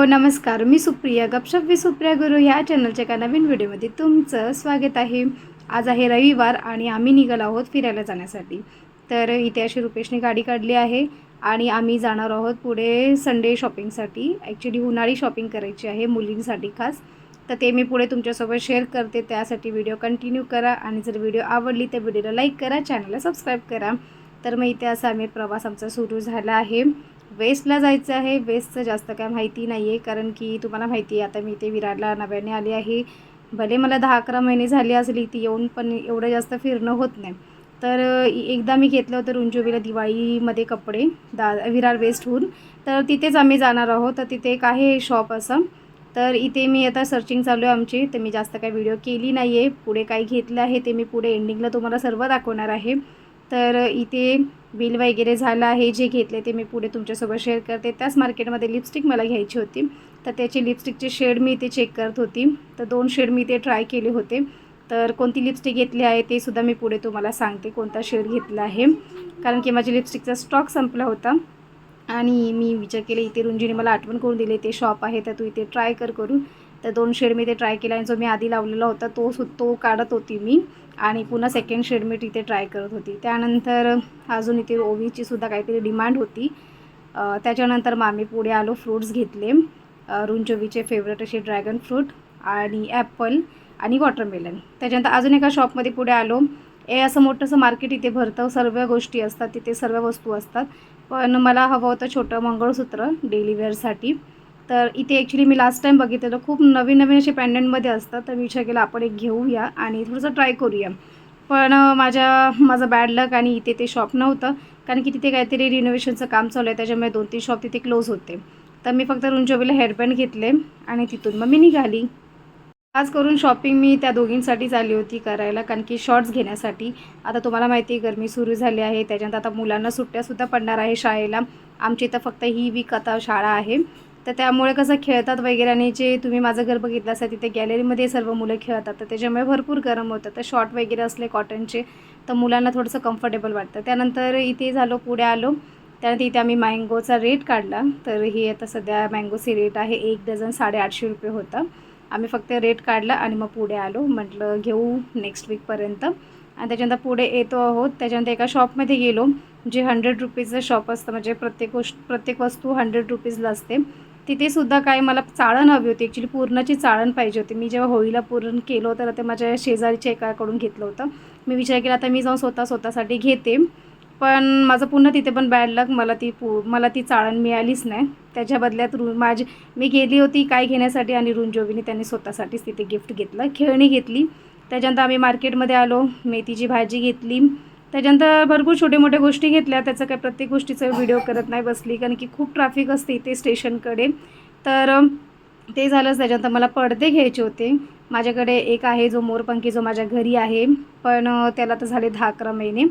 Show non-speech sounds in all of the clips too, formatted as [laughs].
Hello नमस्कार मी सुप्रिया. गपशप वि सुप्रिया गुरु ह्या चॅनलच्या एका नवीन व्हिडिओमध्ये तुमचं स्वागत आहे. आज आहे रविवार आणि आम्ही निघालो आहोत फिरायला जाण्यासाठी. तर इथे अशी रुपेशने गाडी काढली आहे आणि आम्ही जाणार आहोत पुढे संडे शॉपिंगसाठी ॲक्च्युली उन्हाळी शॉपिंग करायची आहे मुलींसाठी खास. तर ते मी पुढे तुमच्यासोबत शेअर करते. त्यासाठी व्हिडिओ कंटिन्यू करा आणि जर व्हिडिओ आवडली तर व्हिडिओला लाईक करा चॅनलला सबस्क्राईब करा. तर मग इथे असा आम्ही प्रवास आमचा सुरू झाला आहे. वेस्टला जायचं आहे. वेस्टचं जास्त काय माहिती नाही आहे कारण की तुम्हाला माहिती आहे आता मी इथे विरारला नव्याने आली आहे. भले मला दहा अकरा महिने झाले असली ती येऊन पण एवढं जास्त फिरणं होत नाही. तर एकदा मी घेतलं होतं रुंजोवीला दिवाळीमध्ये कपडे दा विरार वेस्टहून. तर तिथेच आम्ही जाणार आहोत. तर तिथे एक आहे शॉप असं. तर इथे मी आता सर्चिंग चालू आहे आमची. तर मी जास्त काय व्हिडिओ केली नाही आहे पुढे काय घेतलं आहे ते मी पुढे एंडिंगला तुम्हाला सर्व दाखवणार आहे. तर इथे बिल वगैरे झालं आहे जे घेतले ते मी पुढे तुमच्यासोबत शेअर करते. त्याच मार्केटमध्ये लिपस्टिक मला घ्यायची होती. तर त्याची लिपस्टिकचे शेड मी इथे चेक करत होती. तर दोन शेड मी इथे ट्राय केले होते. तर कोणती लिपस्टिक घेतली आहे ते सुद्धा मी पुढे तुम्हाला सांगते कोणता शेड घेतला आहे. कारण की माझ्या लिपस्टिकचा स्टॉक संपला होता. आणि मी विचार केला इथे रुंजीने मला आठवण करून दिली ते शॉप आहे तर तू इथे ट्राय कर करून. तर दोन शेड मी ते ट्राय केला आणि जो मी आधी लावलेला होता तो सु तो काढत होती मी. आणि पुन्हा सेकंड शेड मी तिथे ट्राय करत होती. त्यानंतर अजून इथे ओवीची सुद्धा काहीतरी डिमांड होती. त्याच्यानंतर मग आम्ही पुढे आलो फ्रूट्स घेतले. रुंचोवीचे फेवरेट असे ड्रॅगन फ्रूट आणि ॲपल आणि वॉटरमेलन त्याच्यानंतर अजून एका शॉपमध्ये पुढे आलो. ए असं मोठंसं मार्केट इथे भरतं सर्व गोष्टी असतात तिथे सर्व वस्तू असतात. पण मला हवं होतं छोटं मंगळसूत्र डेली वेअरसाठी तर इथे ॲक्च्युली मी लास्ट टाईम बघितलं खूप नवीन नवीन असे पॅन्डंटमध्ये असतात. तर मी विचार केला आपण एक घेऊया आणि थोडंसं ट्राय करूया. पण माझ्या माझं बॅड लक आणि इथे ते शॉप नव्हतं. कारण की तिथे काहीतरी रिनोव्हेशनचं काम चालू आहे. त्याच्यामुळे दोन तीन शॉप तिथे क्लोज होते. तर मी फक्त रुंजोबीला हेअरबँड घेतले आणि तिथून मग मी निघाली. खास करून शॉपिंग मी त्या दोघींसाठीच आली होती करायला. कारण की शॉर्ट्स घेण्यासाठी. आता तुम्हाला माहिती आहे गरमी सुरू झाली आहे. त्याच्यानंतर आता मुलांना सुट्ट्यासुद्धा पडणार आहे शाळेला. आमच्या इथं फक्त ही वीक आता शाळा आहे. तर त्यामुळे कसं खेळतात वगैरे आणि जे तुम्ही माझं घर बघितलं असेल तिथे गॅलरीमध्ये सर्व मुलं खेळतात. तर त्याच्यामुळे भरपूर गरम होतं. तर शॉर्ट वगैरे असले कॉटनचे तर मुलांना थोडंसं कम्फर्टेबल वाटतं. त्यानंतर इथे झालो पुढे आलो. त्यानंतर इथे आम्ही मँगोचा रेट काढला. तर ही आता सध्या मँगोचे रेट आहे एक डझन साडेआठशे रुपये होतं. आम्ही फक्त रेट काढला आणि मग पुढे आलो. म्हटलं घेऊ नेक्स्ट वीकपर्यंत आणि त्याच्यानंतर पुढे येतो आहोत. त्याच्यानंतर एका शॉपमध्ये गेलो. जे हंड्रेड रुपीजचं शॉप असतं म्हणजे प्रत्येक गोष्ट प्रत्येक वस्तू हंड्रेड रुपीजला असते. तिथेसुद्धा काय मला चाळण हवी होती. ॲक्च्युली पूर्णची चाळण पाहिजे होती. मी जेव्हा होळीला पूर्ण केलं होतं तर ते माझ्या शेजारीच्या एकाकडून घेतलं होतं. मी विचार केला आता मी जाऊन स्वतः स्वतःसाठी घेते. पण माझं पुन्हा तिथे पण बॅड लक मला ती पू मला ती चाळण मिळालीच नाही. त्याच्या बदल्यात रू माझी मी गेली होती काय घेण्यासाठी आणि रुंजोवीने त्यांनी स्वतःसाठीच तिथे गिफ्ट घेतलं. खेळणी घेतली. त्याच्यानंतर आम्ही मार्केटमध्ये आलो मेथीची भाजी घेतली. त्याच्यानंतर भरपूर छोटे मोठ्या गोष्टी घेतल्या. त्याचं काय प्रत्येक गोष्टीचा व्हिडिओ करत नाही बसली. कारण की खूप ट्रॅफिक असते इथे स्टेशनकडे तर ते झालंच. त्याच्यानंतर मला पडदे घ्यायचे होते. माझ्याकडे एक आहे जो मोरपंखी जो माझ्या घरी आहे. पण त्याला तर झाले दहा अकरा महिने.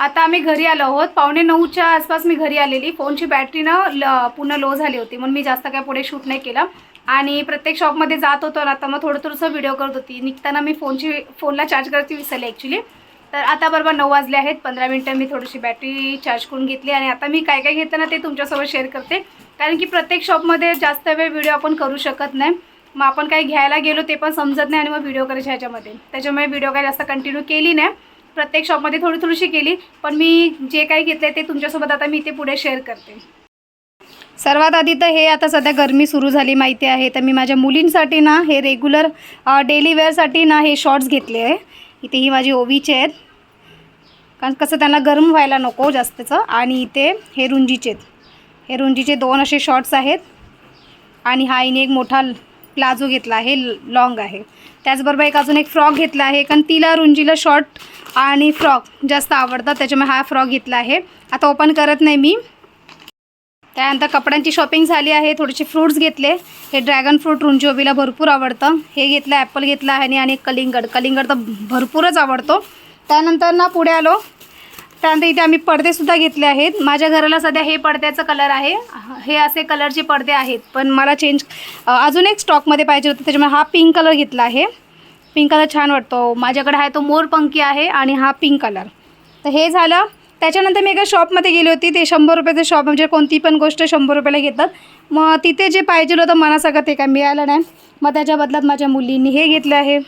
आता आम्ही घरी आलो आहोत. पावणे नऊच्या आसपास मी घरी आलेली. फोनची बॅटरी ना ल पुन्हा लो झाली होती. म्हणून मी जास्त काय पुढे शूट नाही केलं. आणि प्रत्येक शॉपमध्ये जात होतो. ना आता मग थोडं थोडंसं व्हिडिओ करत होती. निघताना मी फोनची फोनला चार्ज करायची विसरले ॲक्च्युली तर आता बरोबर नऊ वाजले आहेत पंधरा मिनटं मी थोडीशी बॅटरी चार्ज करून घेतली आणि आता मी काय काय घेतं ना ते तुमच्यासोबत शेअर करते. कारण की प्रत्येक शॉपमध्ये जास्त वेळ व्हिडिओ आपण करू शकत नाही. मग आपण काही घ्यायला गेलो ते पण समजत नाही आणि मग व्हिडिओ करायच्या ह्याच्यामध्ये. त्याच्यामुळे व्हिडिओ काही जास्त कंटिन्यू केली नाही. प्रत्येक शॉपमध्ये थोडी थोडीशी केली पण मी जे काही घेतले ते तुमच्यासोबत आता मी ते पुढे शेअर करते. सर्वात आधी तर हे आता सध्या गरमी सुरू झाली माहिती आहे. तर मी माझ्या मुलींसाठी ना हे रेग्युलर डेली वेअरसाठी ना हे शॉर्ट्स घेतले आहे. इथे ही माझी ओवीचे आहेत. कारण कसं त्यांना गरम व्हायला नको जास्तचं. आणि इथे हे रुंजीचे आहेत. हे रुंजीचे दोन असे शॉर्ट्स आहेत. आणि हा हिने एक मोठा प्लाझो घेतला आहे. लॉंग आहे. त्याचबरोबर एक अजून एक फ्रॉक घेतला आहे. कारण तिला रुंजीला शॉर्ट आणि फ्रॉक जास्त आवडतात. त्याच्यामुळे हा फ्रॉक घेतला आहे. आता ओपन करत नाही मी. त्यानंतर कपड्यांची शॉपिंग झाली आहे थोडेसे फ्रूट्स घेतले. हे ड्रॅगन फ्रूट रुंजोबीला भरपूर आवडतं. हे घेतलं ॲपल घेतलं आहे आणि कलिंगड. कलिंगड तर भरपूरच आवडतो. त्यानंतर ना पुढे आलो. त्यानंतर इथे आम्ही पडदेसुद्धा घेतले आहेत. माझ्या घराला सध्या हे पडद्याचं कलर आहे. हे असे कलरचे पडदे आहेत. पण मला चेंज अजून एक स्टॉकमध्ये पाहिजे होतं. त्याच्यामुळे हा पिंक कलर घेतला आहे. पिंक कलर छान वाटतो. माझ्याकडे आहे तो मोरपंखी आहे आणि हा पिंक कलर तर हे झालं. त्याच्यानंतर मी एका शॉपमध्ये गेली होती. ते शंभर रुपयाचं शॉप म्हणजे कोणती पण गोष्ट शंभर रुपयाला घेतात. मग तिथे जे पाहिजे होतं मनासारखं ते काय मिळालं नाही. मग त्याच्या बदल्यात माझ्या मुलींनी हे घेतलं आहे.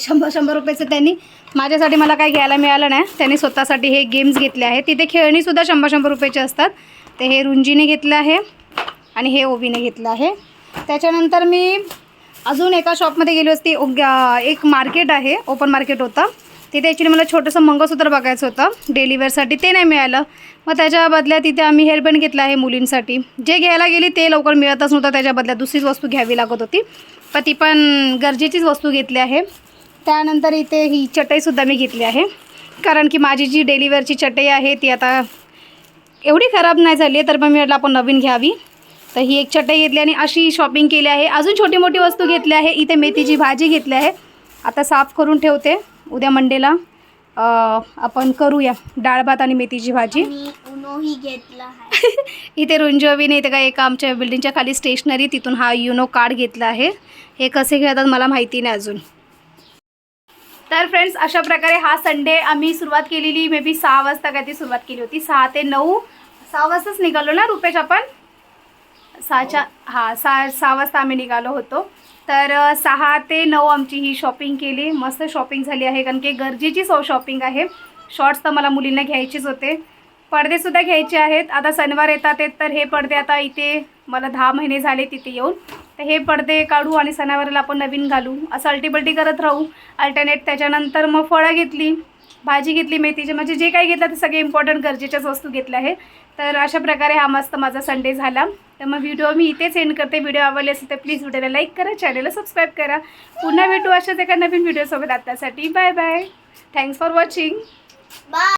शंभर शंभर रुपयाचं त्यांनी माझ्यासाठी मला काही घ्यायला मिळालं नाही. त्यांनी स्वतःसाठी हे गेम्स घेतले आहे तिथे खेळणीसुद्धा शंभर शंभर रुपयाचे असतात. ते हे रुंजीने घेतलं आहे आणि हे ओबीने घेतलं आहे. त्याच्यानंतर मी अजून एका शॉपमध्ये गेली होती. एक मार्केट आहे. ओपन मार्केट होतं. तिथे ॲक्च्युली मला छोटंसं मंगळसूत्र बघायचं होतं. डेली ते नाही मिळालं. मग त्याच्या बदल्यात तिथे आम्ही हेअरबँड घेतला आहे मुलींसाठी. जे घ्यायला गेली ते लवकर मिळतच नव्हतं. त्याच्या बदल्यात दुसरीच वस्तू घ्यावी लागत होती. पण ती पण गरजेचीच वस्तू घेतली आहे. त्यानंतर इथे ही चटईसुद्धा मी घेतली आहे. कारण की माझी जी डेलिवरची चटई आहे ती आता एवढी खराब नाही झाली आहे तर मग मी म्हटलं आपण नवीन घ्यावी. तर ही एक चटई घेतली आणि अशी शॉपिंग केली आहे. अजून छोटी मोठी वस्तू घेतली आहे. इथे मेथीची भाजी घेतली आहे. आता साफ करून ठेवते. उद्या मंडेला आपण करूया डाळ भात आणि मेथीची भाजी. उनोही घेतला [laughs] इथे रुंजवीने इथे काय एका आमच्या बिल्डिंगच्या खाली स्टेशनरी तिथून हा युनो कार्ड घेतला आहे. हे कसे खेळतात मला माहिती नाही अजून. तर फ्रेंड्स अशा प्रकारे हा संडे आम्ही सुरुवात केलेली. मे बी सहा वाजता काय ती सुरुवात केली होती. सहा ते नऊ सहा वाजताच निघालो ना रुपेश आपण? सहाच्या हां सहा सहा वाजता आम्ही निघालो होतो. तर सहा ते नऊ आमची ही शॉपिंग केली. मस्त शॉपिंग झाली आहे. कारण की गरजेची सो शॉपिंग आहे. शॉर्ट्स तर मला मुलींना घ्यायचेच होते. पडदेसुद्धा घ्यायचे आहेत. आता सणवार येतात तर हे पडदे आता इथे मला दहा महिने झाले तिथे येऊन. तर हे पडदे काढू आणि सणावाराला आपण नवीन घालू. असं अल्टीपल्टी करत राहू. अल्टरनेट त्याच्यानंतर मग फळं घेतली. भाजी घेतली मेथीचे म्हणजे जे काही घेतलं ते सगळे इम्पॉर्टंट गरजेच्याच वस्तू घेतल्या आहे तर अशा प्रकारे हा मस्त माझा संडे झाला. तर मग व्हिडिओ मी इथेच एंड करते. व्हिडिओ आवडले असेल तर प्लीज व्हिडिओला लाईक करा चॅनलला सबस्क्राईब करा. पुन्हा भेटू अशाच एका नवीन व्हिडिओसोबत आत्तासाठी bye bye thanks for watching bye